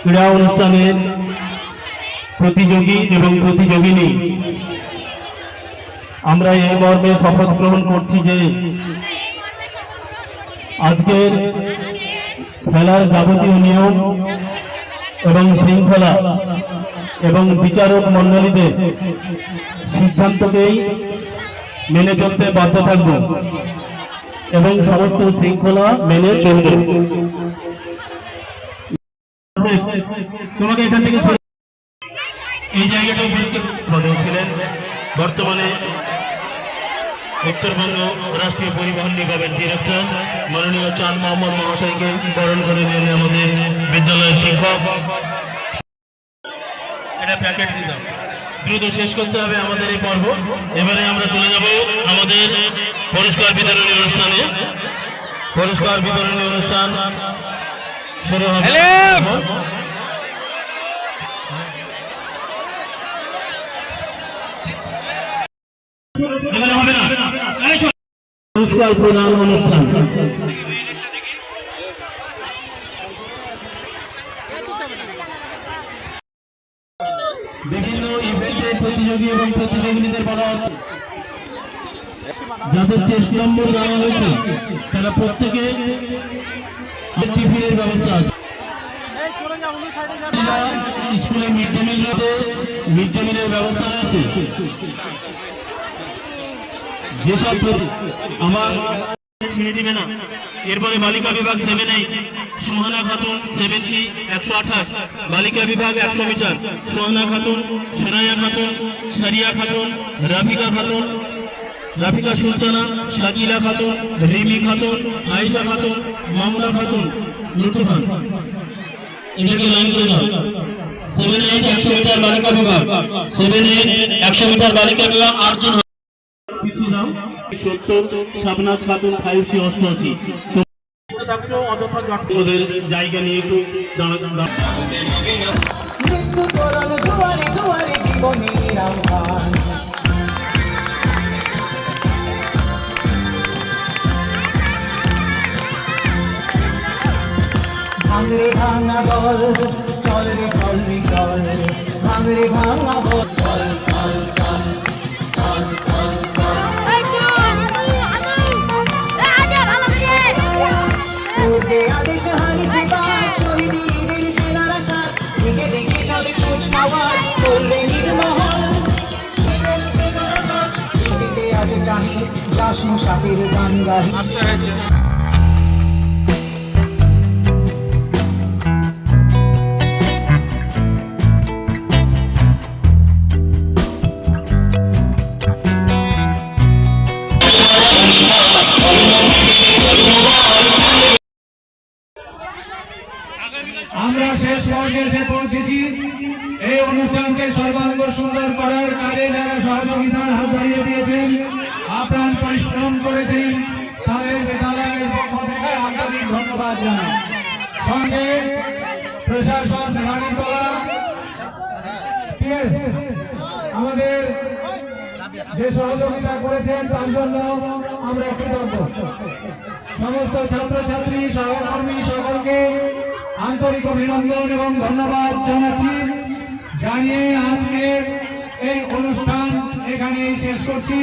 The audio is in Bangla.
ক্রীড়া অনুষ্ঠানের প্রতিযোগী এবং প্রতিযোগিনী। আমরা এই মর্মে শপথ গ্রহণ করছি যে আজকের খেলার যাবতীয় নিয়ম এবং শৃঙ্খলা এবং বিচারক মণ্ডলীদের সিদ্ধান্তকেই মেনে চলতে বাধ্য থাকব এবং সমস্ত শৃঙ্খলা মেনে চলব। তোমাকে এখান থেকে এই জায়গাটা ছিলেন বর্তমানে উত্তরবঙ্গ রাষ্ট্রীয় পরিবহন নিগমের ডিরেক্টর মাননীয় চাঁদ মোহাম্মদ মহাশয়কে বরণ করে নিলেন আমাদের বিদ্যালয়ের শিক্ষক। এটা প্যাকেট দিলাম। দ্রুত শেষ করতে হবে আমাদের এই পর্ব। এবারে আমরা চলে যাব আমাদের পুরস্কার বিতরণী অনুষ্ঠানে। পুরস্কার বিতরণী অনুষ্ঠান শুরু হবে এবারে হবে না এই শোন। পুরস্কার প্রদান অনুষ্ঠান। বিভিন্ন ইভেন্টের প্রতিযোগী এবং প্রতিযোগিনীদের বলা যাদের চেস্ট নম্বর দেওয়া হয়েছে তারা প্রত্যেকে টিফিনের ব্যবস্থা আছে। স্কুলে mid day meal mid day মিলের ব্যবস্থা যেসব প্রতি- আমার ছেড়ে দিবে না এরপরে বালিকা বিভাগ seven eight Sohana Khatun seven C একশো আঠাশ বালিকা বিভাগ একশো মিটার সোহানা খাতুন সোনাইয়া খাতুন সারিয়া খাতুন রাফিকা খাতুন রাফিকা সুলতানা শাকিলা খাতুন, রিমি খাতুন, আয়েশা খাতুন, মামুনা খাতুন লুটু খান। লাইন একশো বিভাগ। একশো জায়গা নিয়ে একটু দাঁড়া ভাঙরে ভাঙা বল চল রে চল রে চল ভাঙরে ভাঙা বল চল চল চল চল চল আদেশ হানি জীবা শহীদের সেনারা সাথ দিকে দেখে চলে কুচ পাওয়ার করলে নির্মহল। আজ চাহি দাস মুসাফির গান গাহি পর্যায়ে এসে পৌঁছেছি। এই অনুষ্ঠানকে সর্বাঙ্গ সুন্দর করার কাজে যারা সহযোগিতার হাত বাড়িয়ে দিয়েছেন, আপ্রাণ পরিশ্রম করেছেন, তাদের বিদ্যালয়ের পক্ষ থেকে আন্তরিক ধন্যবাদ জানাই। সঙ্গে প্রশাসন, রানীতলা আমাদের যে সহযোগিতা করেছেন, তার জন্য আমরা কৃতজ্ঞ। সমস্ত ছাত্রছাত্রী, সহকর্মী সকলকে আন্তরিক অভিনন্দন এবং ধন্যবাদ জানাচ্ছি। জানিয়ে আজকে এই অনুষ্ঠান এখানেই শেষ করছি।